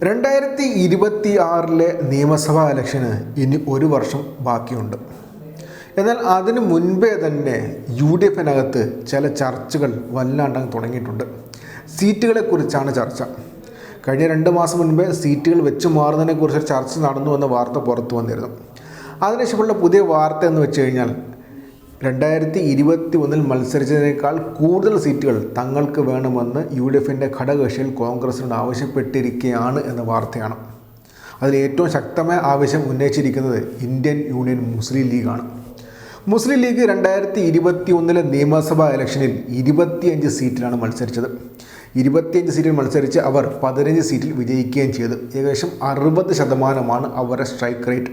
രണ്ടായിരത്തി ഇരുപത്തി ആറിലെ നിയമസഭാ ഇലക്ഷന് ഇനി ഒരു വർഷം ബാക്കിയുണ്ട്. എന്നാൽ അതിനു മുൻപേ തന്നെ യു ഡി എഫിനകത്ത് ചില ചർച്ചകൾ വല്ലാണ്ടങ്ങ് തുടങ്ങിയിട്ടുണ്ട്. സീറ്റുകളെക്കുറിച്ചാണ് ചർച്ച. കഴിഞ്ഞ രണ്ട് മാസം മുൻപേ സീറ്റുകൾ വെച്ച് മാറുന്നതിനെക്കുറിച്ച് ചർച്ച നടന്നു എന്ന വാർത്ത പുറത്തു വന്നിരുന്നു. അതിനുശേഷമുള്ള പുതിയ വാർത്ത എന്ന് വെച്ച് കഴിഞ്ഞാൽ രണ്ടായിരത്തി ഇരുപത്തി ഒന്നിൽ മത്സരിച്ചതിനേക്കാൾ കൂടുതൽ സീറ്റുകൾ തങ്ങൾക്ക് വേണമെന്ന് യു ഡി എഫിന്റെ ഘടകകക്ഷിയിൽ കോൺഗ്രസിനോട് ആവശ്യപ്പെട്ടിരിക്കുകയാണ് എന്ന വാർത്തയാണ്. അതിൽ ഏറ്റവും ശക്തമായ ആവശ്യം ഉന്നയിച്ചിരിക്കുന്നത് ഇന്ത്യൻ യൂണിയൻ മുസ്ലിം ലീഗാണ്. മുസ്ലിം ലീഗ് രണ്ടായിരത്തി ഇരുപത്തി ഒന്നിലെ നിയമസഭാ ഇലക്ഷനിൽ ഇരുപത്തിയഞ്ച് സീറ്റിലാണ് മത്സരിച്ചത്. ഇരുപത്തിയഞ്ച് സീറ്റിൽ മത്സരിച്ച് അവർ പതിനഞ്ച് സീറ്റിൽ വിജയിക്കുകയും ചെയ്തു. ഏകദേശം അറുപത് ശതമാനമാണ് അവരുടെ സ്ട്രൈക്ക് റേറ്റ്.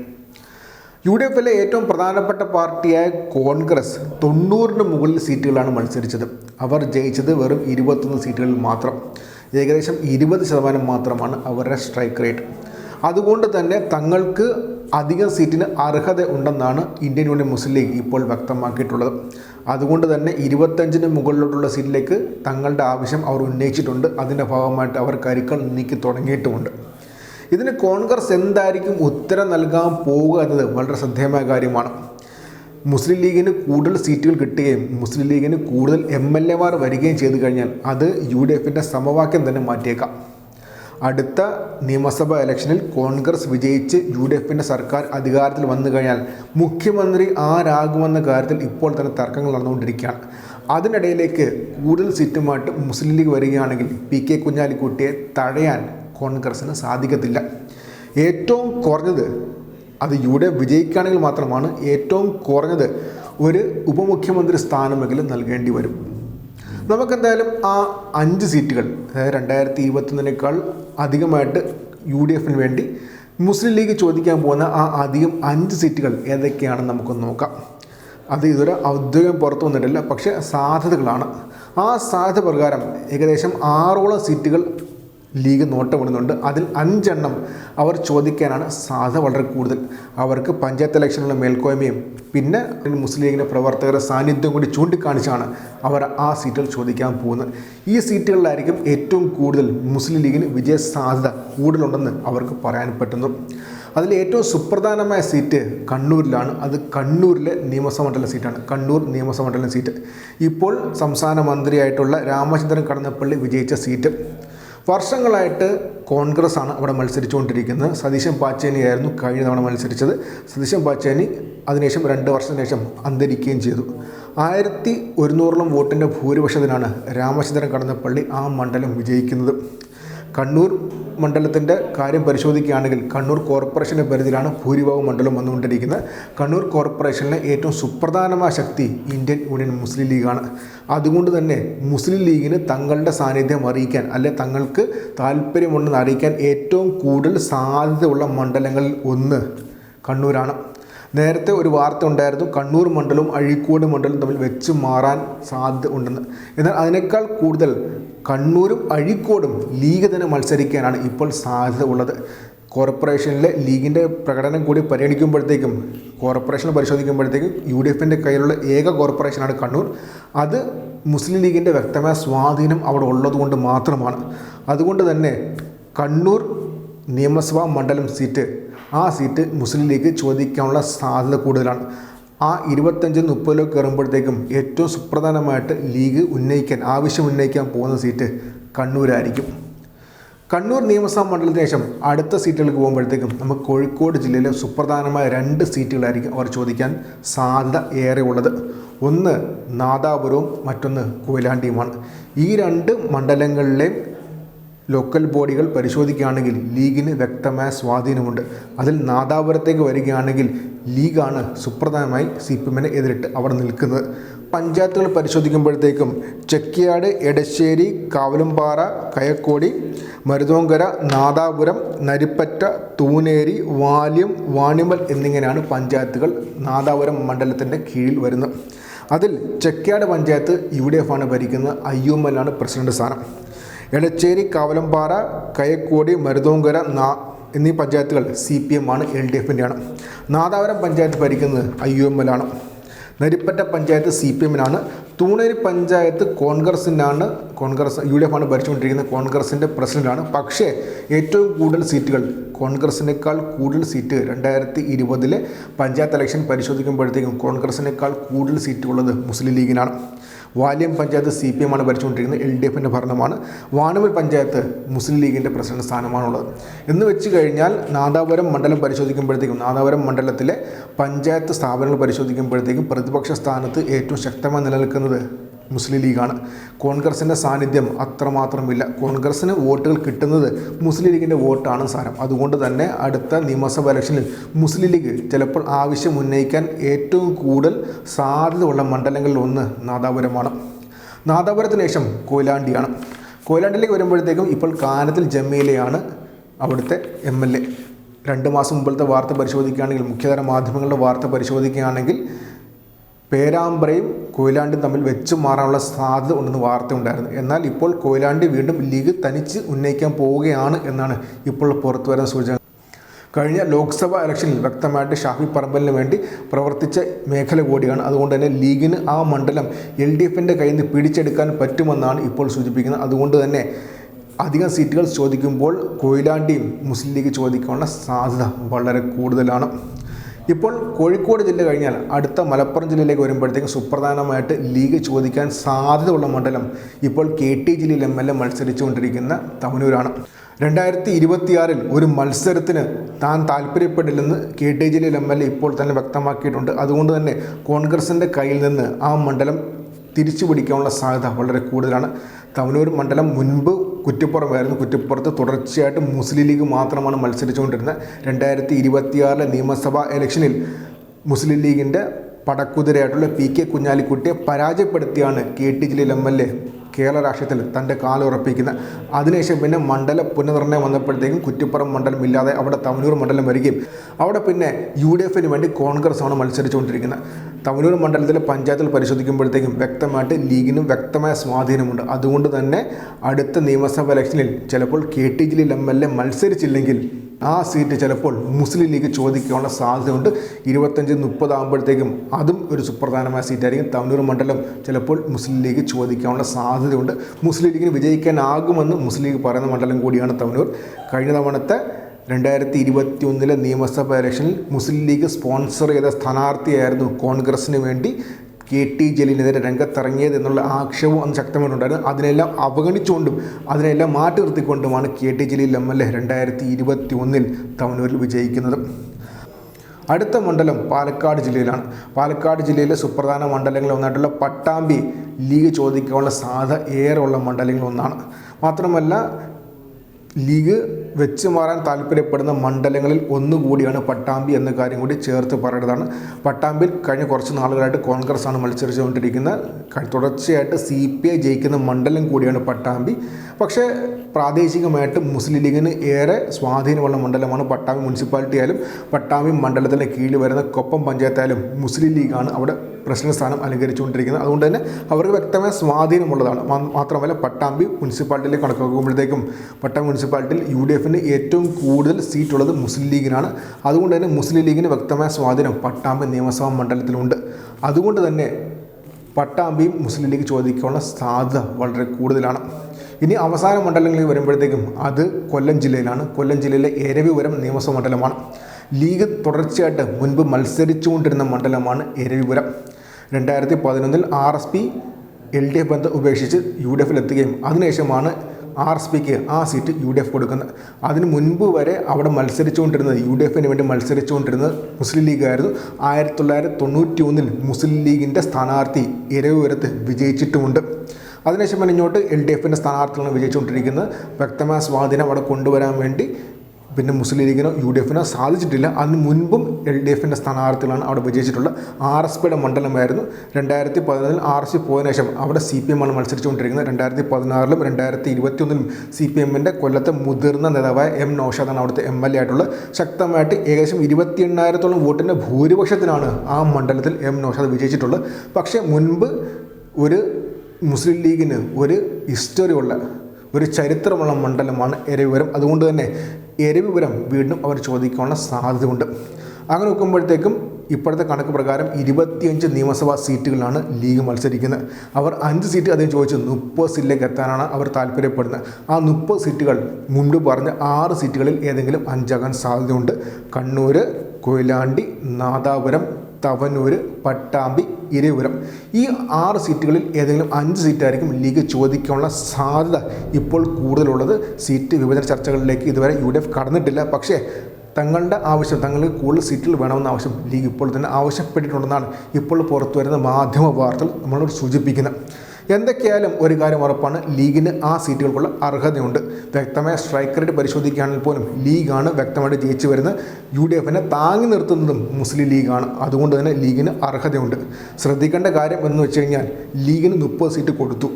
യു ഡി എഫിലെ ഏറ്റവും പ്രധാനപ്പെട്ട പാർട്ടിയായ കോൺഗ്രസ് തൊണ്ണൂറിന് മുകളിൽ സീറ്റുകളാണ് മത്സരിച്ചത്. അവർ ജയിച്ചത് വെറും ഇരുപത്തൊന്ന് സീറ്റുകളിൽ മാത്രം. ഏകദേശം ഇരുപത് ശതമാനം മാത്രമാണ് അവരുടെ സ്ട്രൈക്ക് റേറ്റ്. അതുകൊണ്ട് തന്നെ തങ്ങൾക്ക് അധികം സീറ്റിന് അർഹത ഉണ്ടെന്നാണ് ഇന്ത്യൻ യൂണിയൻ മുസ്ലിം ലീഗ് ഇപ്പോൾ വ്യക്തമാക്കിയിട്ടുള്ളത്. അതുകൊണ്ട് തന്നെ ഇരുപത്തഞ്ചിന് മുകളിലോട്ടുള്ള സീറ്റിലേക്ക് തങ്ങളുടെ ആവശ്യം അവർ ഉന്നയിച്ചിട്ടുണ്ട്. അതിന്റെ ഭാഗമായിട്ട് അവർ കരുക്കൾ നീക്കി തുടങ്ങിയിട്ടുമുണ്ട്. ഇതിന് കോൺഗ്രസ് എന്തായിരിക്കും ഉത്തരം നൽകാൻ പോവുക എന്നത് വളരെ ശ്രദ്ധേയമായ കാര്യമാണ്. മുസ്ലിം ലീഗിന് കൂടുതൽ സീറ്റുകൾ കിട്ടുകയും മുസ്ലിം ലീഗിന് കൂടുതൽ എം എൽ എമാർ വരികയും ചെയ്തു കഴിഞ്ഞാൽ അത് യു ഡി എഫിന്റെ സമവാക്യം തന്നെ മാറ്റിയേക്കാം. അടുത്ത നിയമസഭാ ഇലക്ഷനിൽ കോൺഗ്രസ് വിജയിച്ച് യു ഡി എഫിന്റെ സർക്കാർ അധികാരത്തിൽ വന്നു കഴിഞ്ഞാൽ മുഖ്യമന്ത്രി ആരാകുമെന്ന കാര്യത്തിൽ ഇപ്പോൾ തന്നെ തർക്കങ്ങൾ നടന്നുകൊണ്ടിരിക്കുകയാണ്. അതിനിടയിലേക്ക് കൂടുതൽ സീറ്റുമായിട്ട് മുസ്ലിം ലീഗ് വരികയാണെങ്കിൽ പി കെ കുഞ്ഞാലിക്കുട്ടിയെ തടയാൻ കോൺഗ്രസ്സിന് സാധിക്കത്തില്ല. ഏറ്റവും കുറഞ്ഞത് അത് യു ഡി എഫ് വിജയിക്കുകയാണെങ്കിൽ മാത്രമാണ് ഏറ്റവും കുറഞ്ഞത് ഒരു ഉപമുഖ്യമന്ത്രി സ്ഥാനമെങ്കിലും നൽകേണ്ടി വരും. നമുക്കെന്തായാലും ആ അഞ്ച് സീറ്റുകൾ അതായത് രണ്ടായിരത്തി ഇരുപത്തൊന്നിനേക്കാൾ അധികമായിട്ട് യു ഡി എഫിന് വേണ്ടി മുസ്ലിം ലീഗ് ചോദിക്കാൻ പോകുന്ന ആ അധികം അഞ്ച് സീറ്റുകൾ ഏതൊക്കെയാണെന്ന് നമുക്കൊന്ന് നോക്കാം. അത് ഇതുവരെ ഔദ്യോഗികം പുറത്തു വന്നിട്ടില്ല പക്ഷേ സാധ്യതകളാണ്. ആ സാധ്യത പ്രകാരം ഏകദേശം ആറോളം സീറ്റുകൾ ലീഗ് നോട്ടമിടുന്നുണ്ട്. അതിൽ അഞ്ചെണ്ണം അവർ ചോദിക്കാനാണ് സാധ്യത വളരെ കൂടുതൽ. അവർക്ക് പഞ്ചായത്ത് ഇലക്ഷനുള്ള മേൽക്കോയ്മയും പിന്നെ മുസ്ലിം ലീഗിന്റെ പ്രവർത്തകരുടെ സാന്നിധ്യം കൂടി ചൂണ്ടിക്കാണിച്ചാണ് അവർ ആ സീറ്റുകൾ ചോദിക്കാൻ പോകുന്നത്. ഈ സീറ്റുകളിലായിരിക്കും ഏറ്റവും കൂടുതൽ മുസ്ലിം ലീഗിന് വിജയ സാധ്യത കൂടുതലുണ്ടെന്ന് അവർക്ക് പറയാൻ പറ്റുന്നു. അതിൽ ഏറ്റവും സുപ്രധാനമായ സീറ്റ് കണ്ണൂരിലാണ്. അത് കണ്ണൂരിലെ നിയമസഭാ മണ്ഡല സീറ്റാണ്. കണ്ണൂർ നിയമസഭാ മണ്ഡലം സീറ്റ്. ഇപ്പോൾ സംസ്ഥാന മന്ത്രിയായിട്ടുള്ള രാമചന്ദ്രൻ കടന്നപ്പള്ളി വിജയിച്ച സീറ്റ്. വർഷങ്ങളായിട്ട് കോൺഗ്രസ് ആണ് അവിടെ മത്സരിച്ചുകൊണ്ടിരിക്കുന്നത്. സതീശൻ പാച്ചേനി ആയിരുന്നു കഴിഞ്ഞ തവണ മത്സരിച്ചത്. സതീശൻ പാച്ചേനി അതിനുശേഷം രണ്ട് വർഷത്തിന് ശേഷം അന്തരിക്കുകയും ചെയ്തു. ആയിരത്തി ഒരുന്നൂറോളം വോട്ടിന്റെ ഭൂരിപക്ഷത്തിനാണ് രാമചന്ദ്രൻ കടന്നപ്പള്ളി ആ മണ്ഡലം വിജയിക്കുന്നത്. കണ്ണൂർ മണ്ഡലത്തിന്റെ കാര്യം പരിശോധിക്കുകയാണെങ്കിൽ കണ്ണൂർ കോർപ്പറേഷന്റെ പരിധിയിലാണ് ഭൂരിഭാഗം മണ്ഡലം വന്നുകൊണ്ടിരിക്കുന്നത്. കണ്ണൂർ കോർപ്പറേഷനിലെ ഏറ്റവും സുപ്രധാനമായ ശക്തി ഇന്ത്യൻ യൂണിയൻ മുസ്ലിം ലീഗാണ്. അതുകൊണ്ട് തന്നെ മുസ്ലിം ലീഗിന് തങ്ങളുടെ സാന്നിധ്യം അറിയിക്കാൻ അല്ലെ തങ്ങൾക്ക് താല്പര്യമുണ്ടെന്ന് അറിയിക്കാൻ ഏറ്റവും കൂടുതൽ സാധ്യതയുള്ള മണ്ഡലങ്ങളിൽ ഒന്ന് കണ്ണൂരാണ്. നേരത്തെ ഒരു വാർത്ത ഉണ്ടായിരുന്നു. കണ്ണൂർ മണ്ഡലവും അഴീക്കോട് മണ്ഡലവും തമ്മിൽ വെച്ച് മാറാൻ സാധ്യത ഉണ്ടെന്ന്. എന്നാൽ അതിനേക്കാൾ കൂടുതൽ കണ്ണൂരും അഴീക്കോടും ലീഗ് തന്നെ മത്സരിക്കാനാണ് ഇപ്പോൾ സാധ്യത ഉള്ളത്. കോർപ്പറേഷനിലെ ലീഗിന്റെ പ്രകടനം കൂടി പരിഗണിക്കുമ്പോഴത്തേക്കും കോർപ്പറേഷൻ പരിശോധിക്കുമ്പോഴത്തേക്കും യു ഡി എഫിന്റെ കയ്യിലുള്ള ഏക കോർപ്പറേഷനാണ് കണ്ണൂർ. അത് മുസ്ലിം ലീഗിന്റെ വ്യക്തമായ സ്വാധീനം അവിടെ ഉള്ളതുകൊണ്ട് മാത്രമാണ്. അതുകൊണ്ട് തന്നെ കണ്ണൂർ നിയമസഭാ മണ്ഡലം സീറ്റ്. ആ സീറ്റ് മുസ്ലിം ലീഗ് ചോദിക്കാനുള്ള സാധ്യത കൂടുതലാണ്. ആ ഇരുപത്തഞ്ച് മുപ്പതിലേക്ക് കയറുമ്പോഴത്തേക്കും ഏറ്റവും സുപ്രധാനമായിട്ട് ലീഗ് ഉന്നയിക്കാൻ ആവശ്യം ഉന്നയിക്കാൻ പോകുന്ന സീറ്റ് കണ്ണൂരായിരിക്കും. കണ്ണൂർ നിയമസഭാ മണ്ഡലത്തിന് ശേഷം അടുത്ത സീറ്റുകൾക്ക് പോകുമ്പോഴത്തേക്കും നമുക്ക് കോഴിക്കോട് ജില്ലയിലെ സുപ്രധാനമായ രണ്ട് സീറ്റുകളായിരിക്കും അവർ ചോദിക്കാൻ സാധ്യത ഏറെ ഉള്ളത്. ഒന്ന് നാദാപുരവും മറ്റൊന്ന് കൊയിലാണ്ടിയുമാണ്. ഈ രണ്ട് മണ്ഡലങ്ങളിലെയും ലോക്കൽ ബോഡികൾ പരിശോധിക്കുകയാണെങ്കിൽ ലീഗിന് വ്യക്തമായ സ്വാധീനമുണ്ട്. അതിൽ നാദാപുരത്തേക്ക് വരികയാണെങ്കിൽ ലീഗാണ് സുപ്രധാനമായി സി പി എമ്മിനെ എതിരിട്ട് അവിടെ നിൽക്കുന്നത്. പഞ്ചായത്തുകൾ പരിശോധിക്കുമ്പോഴത്തേക്കും ചെക്കിയാട് എടശ്ശേരി കാവലുംപാറ കയക്കോടി മരുതോങ്കര നാദാപുരം നരിപ്പറ്റ തൂനേരി വാല്യം വാണിമൽ എന്നിങ്ങനെയാണ് പഞ്ചായത്തുകൾ നാദാപുരം മണ്ഡലത്തിന്റെ കീഴിൽ വരുന്നത്. അതിൽ ചെക്കിയാട് പഞ്ചായത്ത് യു ഡി എഫാണ് എഫ് ആണ് എം എല്ലാണ് പ്രസിഡന്റ് സ്ഥാനം. എടച്ചേരി കാവലമ്പാറ കയക്കോടി മരുതോങ്കര നാ എന്നീ പഞ്ചായത്തുകൾ സി പി എം ആണ് എൽ ഡി എഫിന്റെയാണ്. നാദാപുരം പഞ്ചായത്ത് ഭരിക്കുന്നത് ഐ യു എം എല്ലാണ് നരിപ്പറ്റ പഞ്ചായത്ത് സി പി എമ്മിനാണ്. തൂണേരി പഞ്ചായത്ത് കോൺഗ്രസിനാണ് കോൺഗ്രസ് യു ഡി എഫ് ആണ് ഭരിച്ചുകൊണ്ടിരിക്കുന്നത്. കോൺഗ്രസിന്റെ പ്രസിഡന്റാണ് പക്ഷേ ഏറ്റവും കൂടുതൽ സീറ്റുകൾ കോൺഗ്രസിനേക്കാൾ കൂടുതൽ സീറ്റ് രണ്ടായിരത്തി ഇരുപതിലെ പഞ്ചായത്ത് ഇലക്ഷൻ പരിശോധിക്കുമ്പോഴത്തേക്കും കോൺഗ്രസിനേക്കാൾ കൂടുതൽ സീറ്റുള്ളത് മുസ്ലിം ലീഗിനാണ്. വാല്യം പഞ്ചായത്ത് സി പി എമ്മാണ് ഭരിച്ചുകൊണ്ടിരിക്കുന്നത് എൽ ഡി എഫിന്റെ ഭരണമാണ്. വാനൂർ പഞ്ചായത്ത് മുസ്ലിം ലീഗിന്റെ പ്രസിഡന്റ് സ്ഥാനമാണുള്ളത്. എന്ന് വെച്ച് കഴിഞ്ഞാൽ നാദാപുരം മണ്ഡലം പരിശോധിക്കുമ്പോഴത്തേക്കും നാദാപുരം മണ്ഡലത്തിലെ പഞ്ചായത്ത് സ്ഥാപനങ്ങൾ പരിശോധിക്കുമ്പോഴത്തേക്കും പ്രതിപക്ഷ സ്ഥാനത്ത് ഏറ്റവും ശക്തമായി നിലനിൽക്കുന്നത് മുസ്ലിം ലീഗാണ്. കോൺഗ്രസിന്റെ സാന്നിധ്യം അത്രമാത്രമില്ല. കോൺഗ്രസ്സിന് വോട്ടുകൾ കിട്ടുന്നത് മുസ്ലിം ലീഗിന്റെ വോട്ടാണ് സാരം. അതുകൊണ്ട് തന്നെ അടുത്ത നിയമസഭാ ഇലക്ഷനിൽ മുസ്ലിം ലീഗ് ചിലപ്പോൾ ആവശ്യം ഉന്നയിക്കാൻ ഏറ്റവും കൂടുതൽ സാധ്യതയുള്ള മണ്ഡലങ്ങളിൽ ഒന്ന് നാദാപുരമാണ്. നാദാപുരത്തിന് ശേഷം കൊയിലാണ്ടിയാണ്. കൊയിലാണ്ടിലേക്ക് വരുമ്പോഴത്തേക്കും ഇപ്പോൾ കാനത്തിൽ ജമീലയാണ് അവിടുത്തെ എം എൽ എ. രണ്ട് മാസം മുമ്പിലത്തെ വാർത്ത പരിശോധിക്കുകയാണെങ്കിൽ മുഖ്യതര മാധ്യമങ്ങളുടെ വാർത്ത പരിശോധിക്കുകയാണെങ്കിൽ പേരാമ്പ്രയും കൊയിലാണ്ടും തമ്മിൽ വെച്ച് മാറാനുള്ള സാധ്യത ഉണ്ടെന്ന് വാർത്തയുണ്ടായിരുന്നു എന്നാൽ ഇപ്പോൾ കൊയിലാണ്ടി വീണ്ടും ലീഗ് തനിച്ച് ഉന്നയിക്കാൻ പോവുകയാണ് എന്നാണ് ഇപ്പോൾ പുറത്തു വരുന്ന സൂചന. കഴിഞ്ഞ ലോക്സഭാ ഇലക്ഷനിൽ വ്യക്തമായിട്ട് ഷാഫി പറമ്പലിന് വേണ്ടി പ്രവർത്തിച്ച മേഖല കൂടിയാണ്. അതുകൊണ്ട് തന്നെ ലീഗിന് ആ മണ്ഡലം എൽ ഡി എഫിന്റെ കയ്യിൽ നിന്ന് പിടിച്ചെടുക്കാൻ പറ്റുമെന്നാണ് ഇപ്പോൾ സൂചിപ്പിക്കുന്നത്. അതുകൊണ്ട് തന്നെ അധികം സീറ്റുകൾ ചോദിക്കുമ്പോൾ കൊയിലാണ്ടിയും മുസ്ലിം ലീഗ് ചോദിക്കാനുള്ള സാധ്യത വളരെ കൂടുതലാണ്. ഇപ്പോൾ കോഴിക്കോട് ജില്ല കഴിഞ്ഞാൽ അടുത്ത മലപ്പുറം ജില്ലയിലേക്ക് വരുമ്പോഴത്തേക്കും സുപ്രധാനമായിട്ട് ലീഗ് ചോദിക്കാൻ സാധ്യതയുള്ള മണ്ഡലം ഇപ്പോൾ കെ ടി ജില്ലയിൽ എം എൽ എ മത്സരിച്ചുകൊണ്ടിരിക്കുന്ന തവനൂരാണ്. രണ്ടായിരത്തി ഇരുപത്തിയാറിൽ ഒരു മത്സരത്തിന് താൻ താല്പര്യപ്പെടില്ലെന്ന് കെ ടി ജില്ലയിൽ എം എൽ എ ഇപ്പോൾ തന്നെ വ്യക്തമാക്കിയിട്ടുണ്ട്. അതുകൊണ്ട് തന്നെ കോൺഗ്രസിന്റെ കയ്യിൽ നിന്ന് ആ മണ്ഡലം തിരിച്ചു പിടിക്കാനുള്ള സാധ്യത വളരെ കൂടുതലാണ്. തവനൂർ മണ്ഡലം മുൻപ് കുറ്റിപ്പുറമായിരുന്നു. കുറ്റിപ്പുറത്ത് തുടർച്ചയായിട്ട് മുസ്ലിം ലീഗ് മാത്രമാണ് മത്സരിച്ചുകൊണ്ടിരുന്നത്. രണ്ടായിരത്തി ഇരുപത്തിയാറിലെ നിയമസഭാ ഇലക്ഷനിൽ മുസ്ലിം ലീഗിന്റെ പടക്കുതിരയായിട്ടുള്ള പി കെ കുഞ്ഞാലിക്കുട്ടിയെ പരാജയപ്പെടുത്തിയാണ് K T Jaleel M L A Kerala രാഷ്ട്രീയത്തിൽ തന്റെ കാലുറപ്പിക്കുന്നത് അതിനുശേഷം പിന്നെ മണ്ഡല പുനർനിർണയം വന്നപ്പോഴത്തേക്കും കുറ്റിപ്പുറം മണ്ഡലം ഇല്ലാതെ അവിടെ തവനൂർ മണ്ഡലം വരികയും അവിടെ പിന്നെ യു ഡി എഫിന് വേണ്ടി കോൺഗ്രസ്സാണ് മത്സരിച്ചുകൊണ്ടിരിക്കുന്നത്. തവനൂർ മണ്ഡലത്തിലെ പഞ്ചായത്തിൽ പരിശോധിക്കുമ്പോഴത്തേക്കും വ്യക്തമായിട്ട് ലീഗിനും വ്യക്തമായ സ്വാധീനമുണ്ട്. അതുകൊണ്ട് തന്നെ അടുത്ത നിയമസഭാ ഇലക്ഷനിൽ ചിലപ്പോൾ K T Jaleel M L A മത്സരിച്ചില്ലെങ്കിൽ ആ സീറ്റ് ചിലപ്പോൾ മുസ്ലിം ലീഗ് ചോദിക്കാനുള്ള സാധ്യതയുണ്ട്. ഇരുപത്തഞ്ച് മുപ്പതാകുമ്പോഴത്തേക്കും അതും ഒരു സുപ്രധാനമായ സീറ്റായിരിക്കും. തവനൂർ മണ്ഡലം ചിലപ്പോൾ മുസ്ലിം ലീഗ് ചോദിക്കാനുള്ള സാധ്യതയുണ്ട്. മുസ്ലിം ലീഗിന് വിജയിക്കാനാകുമെന്ന് മുസ്ലിം ലീഗ് പറയുന്ന മണ്ഡലം കൂടിയാണ് തവനൂർ. കഴിഞ്ഞ തവണത്തെ രണ്ടായിരത്തി ഇരുപത്തി ഒന്നിലെ നിയമസഭാ ഇലക്ഷനിൽ മുസ്ലിം ലീഗ് സ്പോൺസർ ചെയ്ത സ്ഥാനാർത്ഥിയായിരുന്നു കോൺഗ്രസിന് വേണ്ടി കെ ടി ജലീലിനെതിരെ രംഗത്തിറങ്ങിയത് എന്നുള്ള ആക്ഷേപം അന്ന് ശക്തമായിട്ടുണ്ടായിരുന്നു. അതിനെല്ലാം അവഗണിച്ചുകൊണ്ടും അതിനെല്ലാം മാറ്റി നിർത്തിക്കൊണ്ടുമാണ് K T Jaleel M L A രണ്ടായിരത്തി ഇരുപത്തി ഒന്നിൽ തവനൂരിൽ വിജയിക്കുന്നത്. അടുത്ത മണ്ഡലം പാലക്കാട് ജില്ലയിലാണ്. പാലക്കാട് ജില്ലയിലെ സുപ്രധാന മണ്ഡലങ്ങളിൽ ഒന്നായിട്ടുള്ള പട്ടാമ്പി ലീഗ് ചോദിക്കാനുള്ള സാധ്യത ഏറെ ഉള്ള മണ്ഡലങ്ങളിൽ ഒന്നാണ് മാത്രമല്ല ലീഗ് വെച്ച് മാറാൻ താല്പര്യപ്പെടുന്ന മണ്ഡലങ്ങളിൽ ഒന്നുകൂടിയാണ് പട്ടാമ്പി എന്ന കാര്യം കൂടി ചേർത്ത് പറയേണ്ടതാണ്. പട്ടാമ്പിൽ കഴിഞ്ഞ കുറച്ച് നാളുകളായിട്ട് കോൺഗ്രസ് ആണ് മത്സരിച്ചുകൊണ്ടിരിക്കുന്നത് തുടർച്ചയായിട്ട് സി പി ഐ ജയിക്കുന്ന മണ്ഡലം കൂടിയാണ് പട്ടാമ്പി. പക്ഷേ പ്രാദേശികമായിട്ട് മുസ്ലിം ലീഗിന് ഏറെ സ്വാധീനമുള്ള മണ്ഡലമാണ് പട്ടാമ്പി മുനിസിപ്പാലിറ്റി ആയാലും പട്ടാമ്പി മണ്ഡലത്തിന്റെ കീഴിൽ വരുന്ന കൊപ്പം പഞ്ചായത്തായാലും മുസ്ലിം ലീഗാണ് അവിടെ പ്രസിഡന്റ് സ്ഥാനം അലങ്കരിച്ചുകൊണ്ടിരിക്കുന്നത്. അതുകൊണ്ട് തന്നെ അവർക്ക് വ്യക്തമായ സ്വാധീനമുള്ളതാണ്. മാത്രമല്ല പട്ടാമ്പി മുനിസിപ്പാലിറ്റിയിലേക്ക് കണക്കാക്കുമ്പോഴത്തേക്കും പട്ടാമ്പി മുനിസിപ്പാലിറ്റിയിൽ യു ഡി എഫിന് ഏറ്റവും കൂടുതൽ സീറ്റുള്ളത് മുസ്ലിം ലീഗിനാണ്. അതുകൊണ്ട് തന്നെ മുസ്ലിം ലീഗിന് വ്യക്തമായ സ്വാധീനം പട്ടാമ്പി നിയമസഭാ മണ്ഡലത്തിലുണ്ട്. അതുകൊണ്ട് തന്നെ പട്ടാമ്പിയും മുസ്ലിം ലീഗ് ചോദിക്കാനുള്ള സാധ്യത വളരെ കൂടുതലാണ്. ഇനി അവസാന മണ്ഡലങ്ങളിൽ വരുമ്പോഴത്തേക്കും അത് കൊല്ലം ജില്ലയിലാണ്. കൊല്ലം ജില്ലയിലെ എരവിപുരം നിയമസഭ മണ്ഡലമാണ്. ലീഗ് തുടർച്ചയായിട്ട് മുൻപ് മത്സരിച്ചുകൊണ്ടിരുന്ന മണ്ഡലമാണ് എരവിപുരം. രണ്ടായിരത്തി പതിനൊന്നിൽ R S P L D F ബന്ധം ഉപേക്ഷിച്ച് യു ഡി എഫിൽ എത്തുകയും അതിനുശേഷമാണ് ആർ എസ് പിക്ക് ആ സീറ്റ് യു ഡി എഫ് കൊടുക്കുന്നത്. അതിന് മുൻപ് വരെ അവിടെ മത്സരിച്ചുകൊണ്ടിരുന്നത് യു ഡി എഫിന് വേണ്ടി മത്സരിച്ചുകൊണ്ടിരുന്നത് മുസ്ലിം ലീഗായിരുന്നു ആയിരത്തി തൊള്ളായിരത്തി തൊണ്ണൂറ്റി ഒന്നിൽ മുസ്ലിം ലീഗിന്റെ സ്ഥാനാർത്ഥി ഇരവിപുരത്ത് വിജയിച്ചിട്ടുമുണ്ട്. അതിനുശേഷം ഇങ്ങോട്ട് എൽ ഡി എഫിന്റെ സ്ഥാനാർത്ഥികളാണ് വിജയിച്ചുകൊണ്ടിരിക്കുന്നത്. വ്യക്തമായ സ്വാധീനം അവിടെ കൊണ്ടുവരാൻ വേണ്ടി പിന്നെ മുസ്ലിം ലീഗിനോ യു ഡി എഫിനോ സാധിച്ചിട്ടില്ല. അതിന് മുൻപും എൽ ഡി എഫിന്റെ സ്ഥാനാർത്ഥികളാണ് അവിടെ വിജയിച്ചിട്ടുള്ള ആർ എസ് പിയുടെ മണ്ഡലമായിരുന്നു. രണ്ടായിരത്തി പതിനൊന്നിൽ ആർ എസ് പി പോയതിനു ശേഷം അവിടെ സി പി എമ്മാണ് മത്സരിച്ചുകൊണ്ടിരിക്കുന്നത്. രണ്ടായിരത്തി പതിനാറിലും രണ്ടായിരത്തി ഇരുപത്തി ഒന്നിലും സി പി എമ്മിന്റെ കൊല്ലത്തെ മുതിർന്ന നേതാവായ എം നൌഷാദാണ് അവിടുത്തെ എം എൽ എ ആയിട്ടുള്ളത്. ശക്തമായിട്ട് ഏകദേശം ഇരുപത്തി എണ്ണായിരത്തോളം വോട്ടിന്റെ ഭൂരിപക്ഷത്തിനാണ് ആ മണ്ഡലത്തിൽ എം നൌഷാദ് വിജയിച്ചിട്ടുള്ളത്. പക്ഷേ മുൻപ് ഒരു മുസ്ലിം ലീഗിന് ഒരു ഹിസ്റ്ററി ഉള്ള ഒരു ചരിത്രമുള്ള മണ്ഡലമാണ് എരവിപുരം. അതുകൊണ്ട് തന്നെ എരവിപുരം വീണ്ടും അവർ ചോദിക്കാനുള്ള സാധ്യതയുണ്ട്. അങ്ങനെ നോക്കുമ്പോഴത്തേക്കും ഇപ്പോഴത്തെ കണക്ക് പ്രകാരം ഇരുപത്തിയഞ്ച് നിയമസഭാ സീറ്റുകളാണ് ലീഗ് മത്സരിക്കുന്നത്. അവർ അഞ്ച് സീറ്റ് അദ്ദേഹം ചോദിച്ചു മുപ്പത് സീറ്റിലേക്ക് എത്താനാണ് അവർ താല്പര്യപ്പെടുന്നത്. ആ മുപ്പത് സീറ്റുകൾ മുൻപ് പറഞ്ഞ ആറ് സീറ്റുകളിൽ ഏതെങ്കിലും അഞ്ചാകാൻ സാധ്യതയുണ്ട്. കണ്ണൂർ കൊയിലാണ്ടി നാദാപുരം തവനൂർ പട്ടാമ്പി ഇരവുരം ഈ ആറ് സീറ്റുകളിൽ ഏതെങ്കിലും അഞ്ച് സീറ്റായിരിക്കും ലീഗ് ചോദിക്കാനുള്ള സാധ്യത ഇപ്പോൾ കൂടുതലുള്ളത്. സീറ്റ് വിഭജന ചർച്ചകളിലേക്ക് ഇതുവരെ യു ഡി എഫ് കടന്നിട്ടില്ല. പക്ഷേ തങ്ങളുടെ ആവശ്യം തങ്ങൾക്ക് കൂടുതൽ സീറ്റുകൾ വേണമെന്ന ആവശ്യം ലീഗ് ഇപ്പോൾ തന്നെ ആവശ്യപ്പെട്ടിട്ടുണ്ടെന്നാണ് ഇപ്പോൾ പുറത്തു വരുന്ന മാധ്യമ വാർത്തകൾ നമ്മളോട് സൂചിപ്പിക്കുന്നത്. എന്തൊക്കെയായാലും ഒരു കാര്യം ഉറപ്പാണ് ലീഗിന് ആ സീറ്റുകൾക്കുള്ള അർഹതയുണ്ട്. വ്യക്തമായ സ്ട്രൈക്ക് റേറ്റ് പരിശോധിക്കുകയാണെങ്കിൽ പോലും ലീഗാണ് വ്യക്തമായിട്ട് ജയിച്ചു വരുന്നത്. യു ഡി എഫിനെ താങ്ങി നിർത്തുന്നതും മുസ്ലിം ലീഗാണ്. അതുകൊണ്ട് തന്നെ ലീഗിന് അർഹതയുണ്ട്. ശ്രദ്ധിക്കേണ്ട കാര്യം എന്ന് വെച്ച് കഴിഞ്ഞാൽ ലീഗിന് മുപ്പത് സീറ്റ് കൊടുത്തു.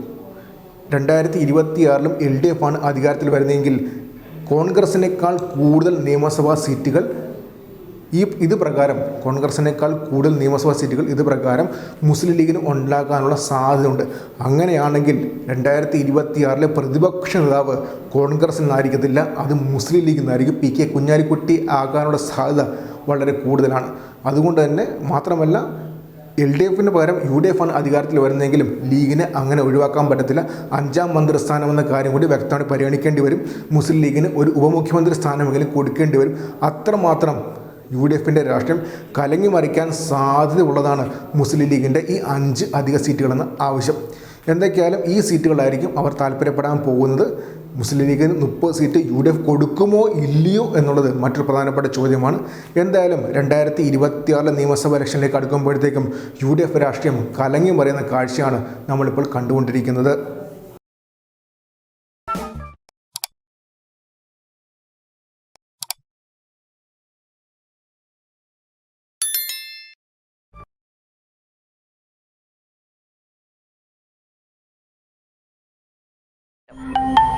രണ്ടായിരത്തി ഇരുപത്തിയാറിലും എൽ ഡി എഫാണ് അധികാരത്തിൽ വരുന്നതെങ്കിൽ കോൺഗ്രസിനേക്കാൾ കൂടുതൽ നിയമസഭാ സീറ്റുകൾ ഈ ഇത് പ്രകാരം കോൺഗ്രസിനേക്കാൾ കൂടുതൽ നിയമസഭാ സീറ്റുകൾ ഇത് പ്രകാരം മുസ്ലിം ലീഗിന് ഉണ്ടാക്കാനുള്ള സാധ്യതയുണ്ട്. അങ്ങനെയാണെങ്കിൽ രണ്ടായിരത്തി ഇരുപത്തിയാറിലെ പ്രതിപക്ഷ നേതാവ് കോൺഗ്രസിൽ നിന്നായിരിക്കത്തില്ല അത് മുസ്ലിം ലീഗിൽ നിന്നായിരിക്കും പി കെ കുഞ്ഞാലിക്കുട്ടി ആകാനുള്ള സാധ്യത വളരെ കൂടുതലാണ്. അതുകൊണ്ട് തന്നെ മാത്രമല്ല എൽ ഡി എഫിന് പകരം യു ഡി എഫ് ആണ് അധികാരത്തിൽ വരുന്നതെങ്കിലും ലീഗിനെ അങ്ങനെ ഒഴിവാക്കാൻ പറ്റത്തില്ല. അഞ്ചാം മന്ത്രിസ്ഥാനം എന്ന കാര്യം കൂടി വ്യക്തമായി പരിഗണിക്കേണ്ടി വരും. മുസ്ലിം ലീഗിന് ഒരു ഉപമുഖ്യമന്ത്രി സ്ഥാനമെങ്കിലും കൊടുക്കേണ്ടി വരും. അത്രമാത്രം യു ഡി എഫിന്റെ രാഷ്ട്രീയം കലങ്ങി മറിക്കാൻ സാധ്യതയുള്ളതാണ് മുസ്ലിം ലീഗിന്റെ ഈ അഞ്ച് അധിക സീറ്റുകളെന്ന ആവശ്യം. എന്തൊക്കെയായാലും ഈ സീറ്റുകളായിരിക്കും അവർ താല്പര്യപ്പെടാൻ പോകുന്നത്. മുസ്ലിം ലീഗിന് മുപ്പത് സീറ്റ് യു ഡി എഫ് കൊടുക്കുമോ ഇല്ലയോ എന്നുള്ളത് മറ്റൊരു പ്രധാനപ്പെട്ട ചോദ്യമാണ്. എന്തായാലും രണ്ടായിരത്തി ഇരുപത്തിയാറിലെ നിയമസഭാ ഇലക്ഷനിലേക്ക് അടുക്കുമ്പോഴത്തേക്കും യു ഡി എഫ് രാഷ്ട്രീയം കലങ്ങി മറിയുന്ന കാഴ്ചയാണ് നമ്മളിപ്പോൾ കണ്ടുകൊണ്ടിരിക്കുന്നത്. you